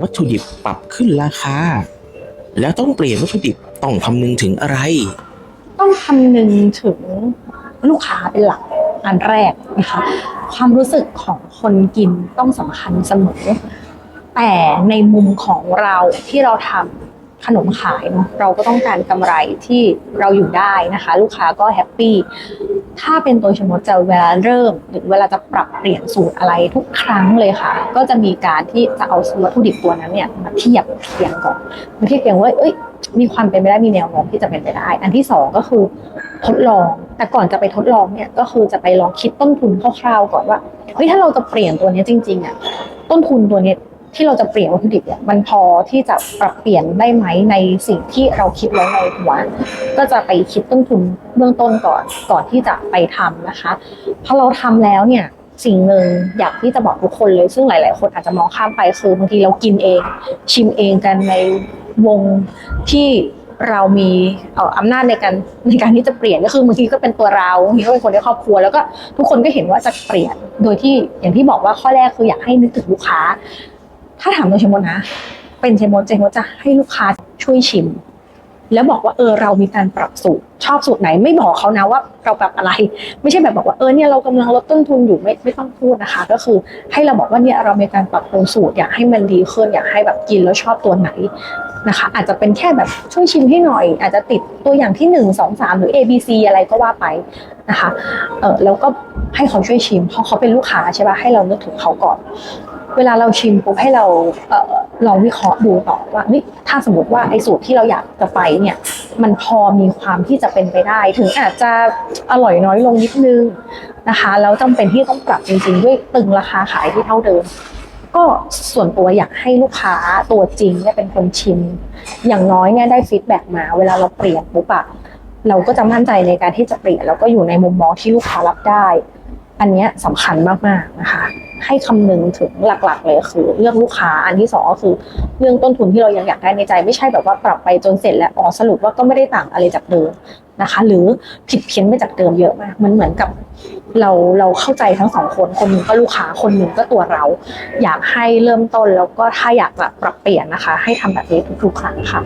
วัตถุดิบปรับขึ้นราคา แล้วต้องเปลี่ยนวัตถุดิบต้องคำนึงถึงอะไร ต้องคำนึงถึงลูกค้าเป็นหลักอันแรกนะคะความรู้สึกของคนกินต้องสำคัญเสมอ แต่ในมุมของเราที่เราทำ ขนมขายเนาะเราก็ต้องการกำไรที่เราอยู่ได้นะคะ ลูกค้าก็แฮปปี้ถ้าเป็นตัวชมดจะเวลาเริ่ม หรือเวลาจะปรับเปลี่ยนสูตรอะไรทุกครั้งเลยค่ะ ก็จะมีการที่จะเอาวัตถุดิบตัวนั้นเนี่ยมาเทียบเคียงก่อนมาเทียบเคียงว่าเอ้ยมีความเป็นไปได้มีแนวโน้มที่จะเป็นไปได้ อันที่สองก็คือทดลอง แต่ก่อนจะไปทดลองเนี่ยก็คือจะไปลองคิดต้นทุนคร่าวๆก่อนว่าเฮ้ยถ้าเราจะเปลี่ยนตัวนี้จริงๆอะต้นทุนตัวนี้ ที่เราจะเปลี่ยนวัตถุดิบเนี่ยมันพอที่จะปรับเปลี่ยนได้ไหมในสิ่งที่เราคิดไว้ในหัวก็จะไปคิดต้นทุนเบื้องต้นก่อนก่อนที่จะไปทำนะคะพอเราทำแล้วเนี่ยสิ่งหนึ่งอยากที่จะบอกทุกคนเลย ซึ่งหลาย ๆ คนอาจจะมองข้ามไปคือบางทีเรากินเอง ชิมเองกันในวงที่เรามีอำนาจในการในการที่จะเปลี่ยนก็คือบางทีก็เป็นตัวเราบางทีก็เป็นคนในครอบครัว แล้วก็ทุกคนก็เห็นว่าจะเปลี่ยนโดยที่อย่างที่บอกว่าข้อแรกคืออยากให้นึกถึงลูกค้า ถ้าถามโดยเฉพาะนะ เป็นเชมดเจมดจะให้ลูกค้าช่วยชิม แล้วบอกว่าเออเรามีการปรับสูตรชอบสูตรไหนไม่บอกเขานะว่าเราปรับอะไร ไม่ใช่แบบบอกว่าเออเนี่ยเรากำลังลดต้นทุนอยู่ไม่ไม่ต้องพูดนะคะ ก็คือให้เราบอกว่าเนี่ยเรามีการปรับปรุงสูตรอยากให้มันดีขึ้นอยากให้แบบกินแล้วชอบตัวไหนนะคะ อาจจะเป็นแค่แบบช่วยชิมให้หน่อย อาจจะติดตัวอย่างที่หนึ่งสองสามหรือ A B C อะไรก็ว่าไปนะคะเออแล้วก็ให้เขาช่วยชิมเพราะเขาเป็นลูกค้าใช่ป่ะให้เรานึกถึงเขาก่อน เวลาเราชิมปุ๊บให้เราเออลองวิเคราะห์ดูต่อว่านี่ถ้าสมมติว่าไอ้สูตรที่เราอยากจะไปเนี่ยมันพอมีความที่จะเป็นไปได้ ถึงอาจจะอร่อยน้อยลงนิดนึงนะคะแล้วจำเป็นที่ต้องปรับจริงๆ ด้วยตึงราคาขายที่เท่าเดิม ก็ส่วนตัวอยากให้ลูกค้าตัวจริงเนี่ยเป็นคนชิม อย่างน้อยเนี่ยได้ฟีดแบ็กมา เวลาเราเปลี่ยนปุ๊บอะเราก็จะมั่นใจในการที่จะเปลี่ยนแล้วก็อยู่ในมุมมองที่ลูกค้ารับได้ อันนี้สำคัญมากๆนะคะ ให้คำนึงถึงหลักๆเลยคือเรื่องลูกค้าอันที่สองก็คือ เรื่องต้นทุนที่เรายังอยากได้ในใจ ไม่ใช่แบบว่าปรับไปจนเสร็จแล้วอ๋อสรุปว่าก็ไม่ได้ต่างอะไรจากเดิมนะคะ หรือผิดเพี้ยนไปจากเดิมเยอะมากมันเหมือนกับเราเราเข้าใจทั้งสองคนคนหนึ่งก็ลูกค้าคนหนึ่งก็ตัวเรา อยากให้เริ่มต้นแล้วก็ถ้าอยากจะปรับเปลี่ยนนะคะ ให้ทำแบบนี้ทุกๆครั้งค่ะ